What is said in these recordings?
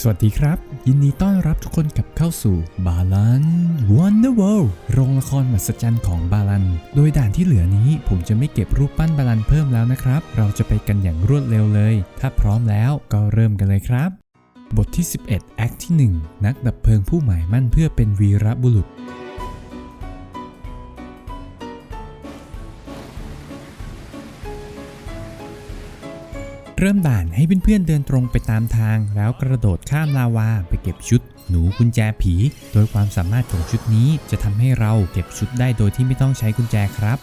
สวัสดีครับ ยินดีต้อนรับทุกคนกับเข้าสู่บาลันวันเดอร์เวิลด์โรงละครมหัศจรรย์ของบาลัน โดยด่านที่เหลือนี้ผมจะไม่เก็บรูปปั้นบาลันเพิ่มแล้วนะครับ เราจะไปกันอย่างรวดเร็วเลย ถ้าพร้อมแล้วก็เริ่มกันเลยครับ บทที่ 11 แอคที่ 1 นักดับเพลิงผู้หมายมั่นเพื่อเป็นวีรบุรุษ เริ่มด่านให้เพื่อนๆเดินตรงไปตามทาง แล้วกระโดดข้ามลาวาไปเก็บชุด หนูกุญแจผี โดยความสามารถของชุดนี้จะทำให้เราเก็บชุดได้โดยที่ไม่ต้องใช้กุญแจครับ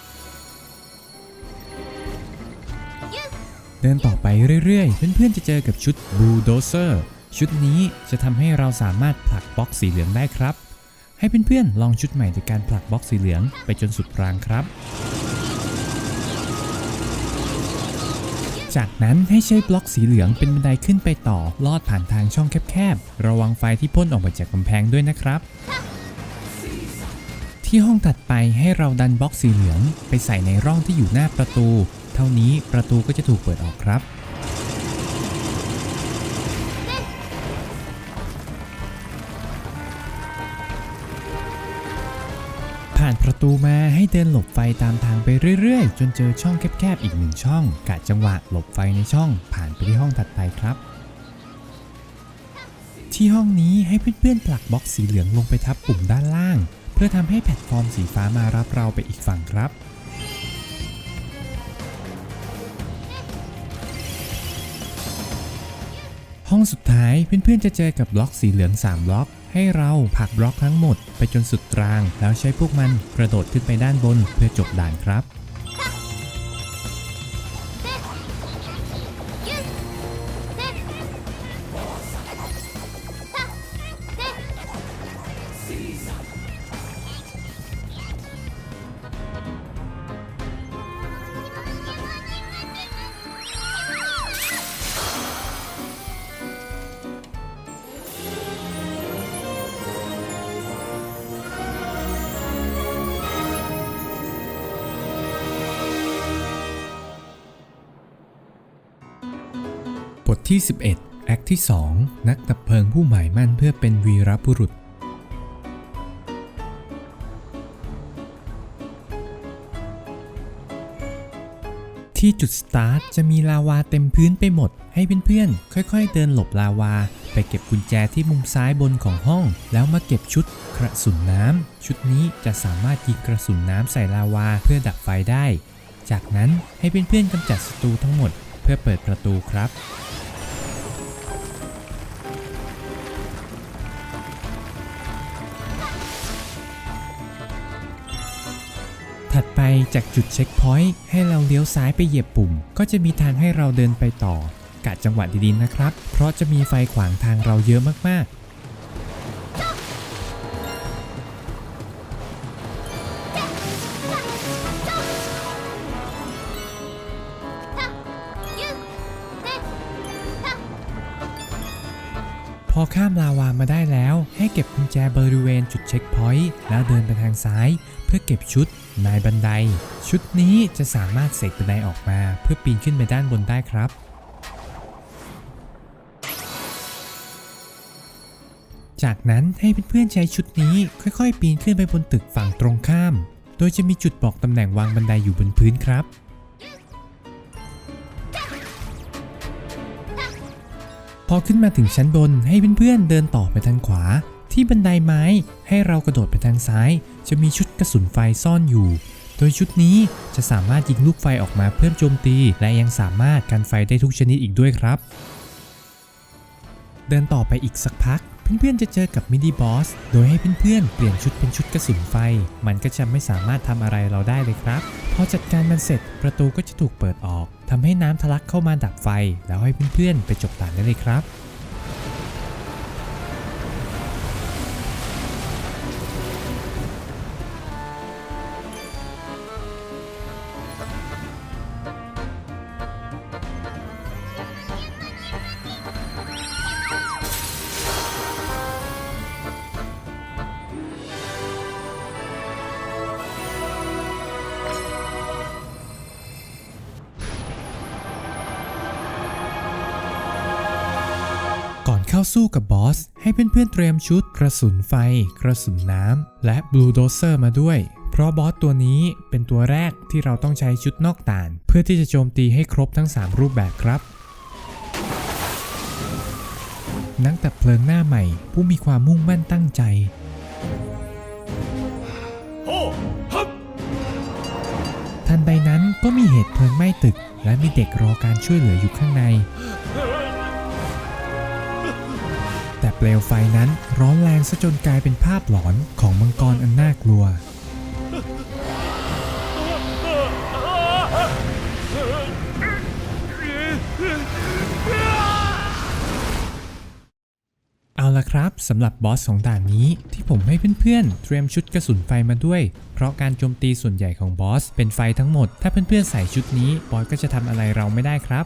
เดินต่อไปเรื่อยๆ เพื่อนๆจะเจอกับชุดบูโดเซอร์ชุดนี้จะทำให้เราสามารถผลักบล็อกสีเหลืองได้ครับ ให้เพื่อนๆลองชุดใหม่โดยการผลักบล็อกสีเหลืองไปจนสุดรางครับ จากนั้นให้ใช้บล็อกสีเหลืองเป็นบันไดขึ้นไปต่อ ลอดผ่านทางช่องแคบๆ ระวังไฟที่พ่นออกมาจากกำแพงด้วยนะครับ ที่ห้องถัดไปให้เราดันบล็อกสีเหลือง ไปใส่ในร่องที่อยู่หน้าประตู เท่านี้ประตูก็จะถูกเปิดออกครับานประตูมาให้เดินหลบไฟตามทางไปเรื่อยๆ จนเจอช่องแคบๆอีกหนึ่งช่องกะจังหวะหลบไฟในช่อง ผ่านไปที่ห้องถัดไปครับ ที่ห้องนี้ให้เพื่อนๆผลักบล็อกสีเหลืองลงไปทับปุ่มด้านล่าง เพื่อทำให้แพลตฟอร์มสีฟ้ามารับเราไปอีกฝั่งครับห้องสุดท้ายเพื่อนๆจะเจอกับบล็อกสีเหลือง 3 บล็อก ให้เราผลักบล็อกทั้งหมดไปจนสุดราง แล้วใช้พวกมันกระโดดขึ้นไปด้านบนเพื่อจบด่านครับ ที่ 11 แอคที่ 2 นักดับเพลิงผู้หมายมั่นเพื่อเป็นวีรบุรุษ ที่จุดสตาร์ทจะมีลาวาเต็มพื้นไปหมด ให้เพื่อนๆ ค่อยๆ เดินหลบลาวา ไปเก็บกุญแจที่มุมซ้ายบนของห้อง แล้วมาเก็บชุดกระสุนน้ำ ชุดนี้จะสามารถยิงกระสุนน้ำใส่ลาวาเพื่อดับไฟได้ จากนั้นให้เพื่อนๆกำจัดศัตรูทั้งหมด เพื่อเปิดประตูครับ ถัดไปจากจุดเช็คพอยต์ให้เราเลี้ยวซ้ายไปเหยียบปุ่ม ก็จะมีทางให้เราเดินไปต่อกะจังหวะดีๆนะครับ เพราะจะมีไฟขวางทางเราเยอะมากๆพอข้ามลาวามาได้แล้ว ให้เก็บกุญแจบริเวณจุดเช็คพอยต์แล้วเดินไปทางซ้าย เพื่อเก็บชุด นายบันได ชุดนี้จะสามารถเสกบันไดออกมา เพื่อปีนขึ้นไปด้านบนได้ครับ จากนั้นให้เพื่อนๆใช้ชุดนี้ค่อยๆ ปีนขึ้นไปบนตึกฝั่งตรงข้าม โดยจะมีจุดบอกตำแหน่งวางบันไดอยู่บนพื้นครับพอขึ้นมาถึงชั้นบนให้เพื่อนๆเดินต่อไปทางขวา ที่บันไดไม้ให้เรากระโดดไปทางซ้าย จะมีชุดกระสุนไฟซ่อนอยู่ โดยชุดนี้จะสามารถยิงลูกไฟออกมาเพิ่มโจมตี และยังสามารถกันไฟได้ทุกชนิดอีกด้วยครับ เดินต่อไปอีกสักพักเพื่อนๆจะเจอกับมินิบอส โดยให้เพื่อนๆ เปลี่ยนชุดเป็นชุดกระสุนไฟ มันก็จะไม่สามารถทำอะไรเราได้เลยครับ พอจัดการมันเสร็จ ประตูก็จะถูกเปิดออกทำให้น้ำทะลักเข้ามาดับไฟ แล้วให้เพื่อนๆ ไปจบด่านได้เลยครับ「 เข้าสู้กับบอส ให้เพื่อนๆเตรียมชุดกระสุนไฟ กระสุนน้ำ และบลูโดเซอร์มาด้วย เพราะบอสตัวนี้เป็นตัวแรกที่เราต้องใช้ชุดนอกด่าน เพื่อที่จะโจมตีให้ครบทั้ง 3 รูปแบบครับนักดับเพลิงหน้าใหม่ ผู้มีความมุ่งมั่นตั้งใจ ทันใดนั้นก็มีเหตุเพลิงไหม้ตึก และมีเด็กรอการช่วยเหลืออยู่ข้างใน เปลวไฟนั้นร้อนแรงซะจนกลายเป็นภาพหลอนของมังกรอันน่ากลัว เอาละครับสำหรับบอสของด่านนี้ที่ผมให้เพื่อนๆ เตรียมชุดกระสุนไฟมาด้วย เพราะการโจมตีส่วนใหญ่ของบอสเป็นไฟทั้งหมด ถ้าเพื่อนๆใส่ชุดนี้บอสก็จะทำอะไรเราไม่ได้ครับ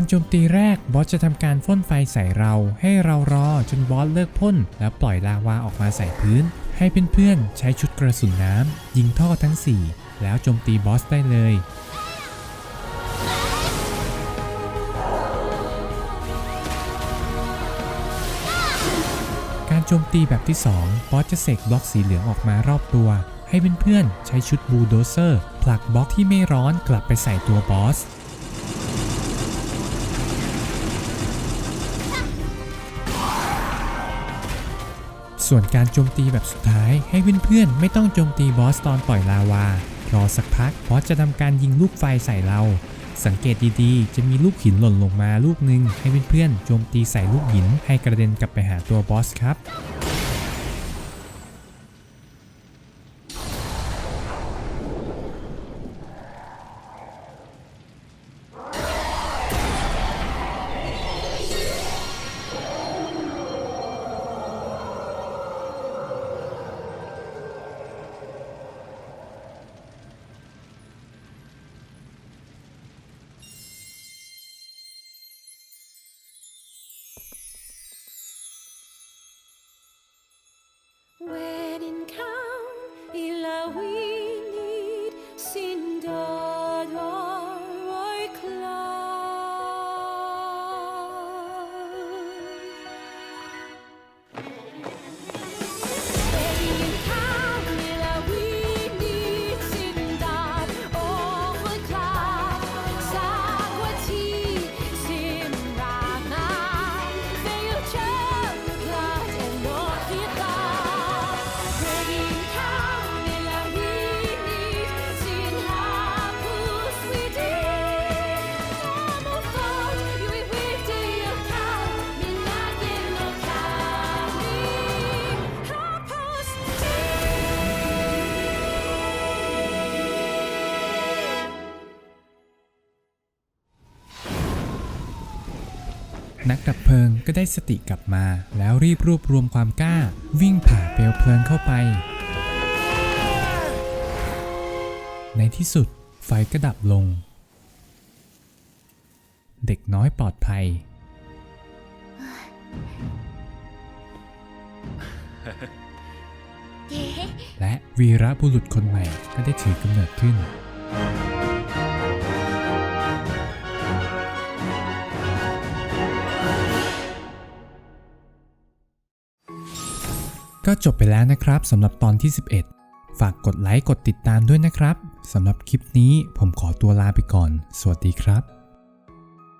การโจมตีแรกบอสจะทำการพ่นไฟใส่เรา ให้เรารอจนบอสเลิกพ่นแล้วปล่อยลาวาออกมาใส่พื้น ให้เพื่อนๆใช้ชุดกระสุนน้ำยิงท่อทั้ง 4 แล้วโจมตีบอสได้เลยการโจมตีแบบที่ 2 บอสจะเสกบล็อกสีเหลืองออกมารอบตัว ให้เพื่อนๆใช้ชุดบูลโดเซอร์ผลักบล็อกที่ไม่ร้อนกลับไปใส่ตัวบอส ส่วนการโจมตีแบบสุดท้ายให้เพื่อนๆไม่ต้องโจมตีบอสตอนปล่อยลาวา รอสักพักบอสจะทำการยิงลูกไฟใส่เรา สังเกตดีๆ จะมีลูกหินหล่นลงมาลูกหนึ่งให้เพื่อนๆโจมตีใส่ลูกหินให้กระเด็นกลับไปหาตัวบอสครับ นักดับเพลิงก็ได้สติกลับมา แล้วรีบรวบรวมความกล้า วิ่งผ่าเปลวเพลิงเข้าไป ในที่สุดไฟก็ดับลง เด็กน้อยปลอดภัย และวีรบุรุษคนใหม่ก็ได้ถือกำเนิดขึ้น ก็จบไปแล้วนะครับสำหรับตอนที่ 11 ฝากกดไลค์กดติดตามด้วยนะครับสำหรับคลิปนี้ผมขอตัวลาไปก่อน สวัสดีครับ